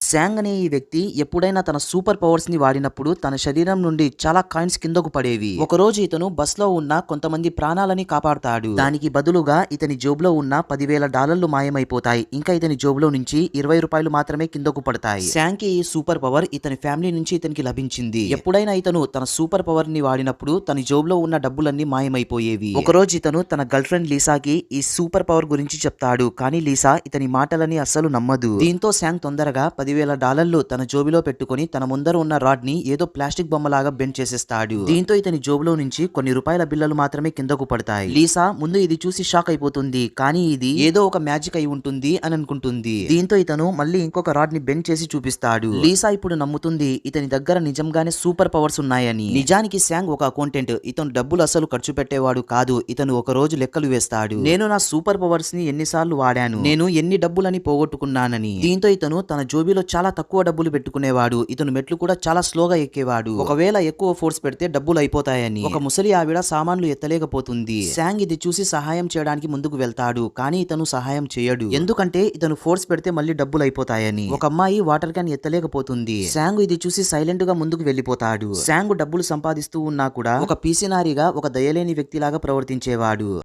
Sang అనే ఈ వ్యక్తి ఎప్పుడైనా తన సూపర్ పవర్స్ని వాడినప్పుడు తన శరీరం నుండి చాలా కాయిన్స్ కిందకు పడేవి. ఒక రోజు ఇతను బస్లో ఉన్న కొంతమంది ప్రాణాలని కాపాడుతాడు. దానికి బదులుగా ఇతని జోబులో ఉన్న పదివేల డాలర్లు మాయమైపోతాయి. ఇంకా ఇతని జోబులో నుంచి ఇరవై రూపాయలు మాత్రమే కిందకు పడతాయి. శాంగ్కి ఈ సూపర్ పవర్ ఇతని ఫ్యామిలీ నుంచి ఇతనికి లభించింది. ఎప్పుడైనా ఇతను తన సూపర్ పవర్ని వాడినప్పుడు తన జోబులో ఉన్న డబ్బులన్నీ మాయమైపోయేవి. ఒక రోజు ఇతను తన గర్ల్ ఫ్రెండ్ లీసాకి ఈ సూపర్ పవర్ గురించి చెప్తాడు. కానీ లీసా ఇతని మాటలని అస్సలు నమ్మదు. దీంతో శాంగ్ తొందరగా పదివేల డాలర్లు తన జోబిలో పెట్టుకుని తన ముందర ఉన్న రాడ్ని ఏదో ప్లాస్టిక్ బొమ్మలాగా బెండ్ చేసేస్తాడు. దీంతో ఇతని జోబులో నుంచి కొన్ని రూపాయల బిల్లలు మాత్రమే కిందకు పడతాయి. లీసా ముందు ఇది చూసి షాక్ అయిపోతుంది. కానీ ఇది ఏదో ఒక మ్యాజిక్ అయి ఉంటుంది అని అనుకుంటుంది. దీంతో ఇతను మళ్ళీ ఇంకొక రాడ్ని బెండ్ చేసి చూపిస్తాడు. లీసా ఇప్పుడు నమ్ముతుంది ఇతని దగ్గర నిజంగానే సూపర్ పవర్స్ ఉన్నాయని. నిజానికి శాంగ్ ఒక అకౌంటెంట్. ఇతను డబ్బులు అసలు ఖర్చు పెట్టేవాడు కాదు. ఇతను ఒక రోజు లెక్కలు వేస్తాడు. నేను నా సూపర్ పవర్స్ని ఎన్నిసార్లు వాడాను. నేను ఎన్ని డబ్బులని పోగొట్టుకున్నానని. దీంతో ఇతను తన జోబీలో చాలా తక్కువ డబ్బులు పెట్టుకునేవాడు. ఇతను మెట్లు కూడా చాలా స్లోగా ఎక్కేవాడు. ఒకవేళ ఎక్కువ ఫోర్స్ పెడితే డబ్బులు అయిపోతాయని. ఒక ముసలి ఆవిడ సామాన్లు ఎత్తలేకపోతుంది. శాంగ్ ఇది చూసి సహాయం చేయడానికి ముందుకు వెళ్తాడు. కానీ ఇతను సహాయం చేయడు. ఎందుకంటే ఇతను ఫోర్స్ పెడితే మళ్ళీ డబ్బులు అయిపోతాయని. ఒక అమ్మాయి వాటర్ క్యాన్ ఎత్తలేకపోతుంది. శాంగ్ ఇది చూసి సైలెంట్గా ముందుకు వెళ్ళిపోతాడు శాంగ్ డబ్బులు సంపాదిస్తూ ఉన్నా కూడా ఒక పీసినారిగా ఒక దయలేని వ్యక్తిలాగా ప్రవర్తించేవాడు.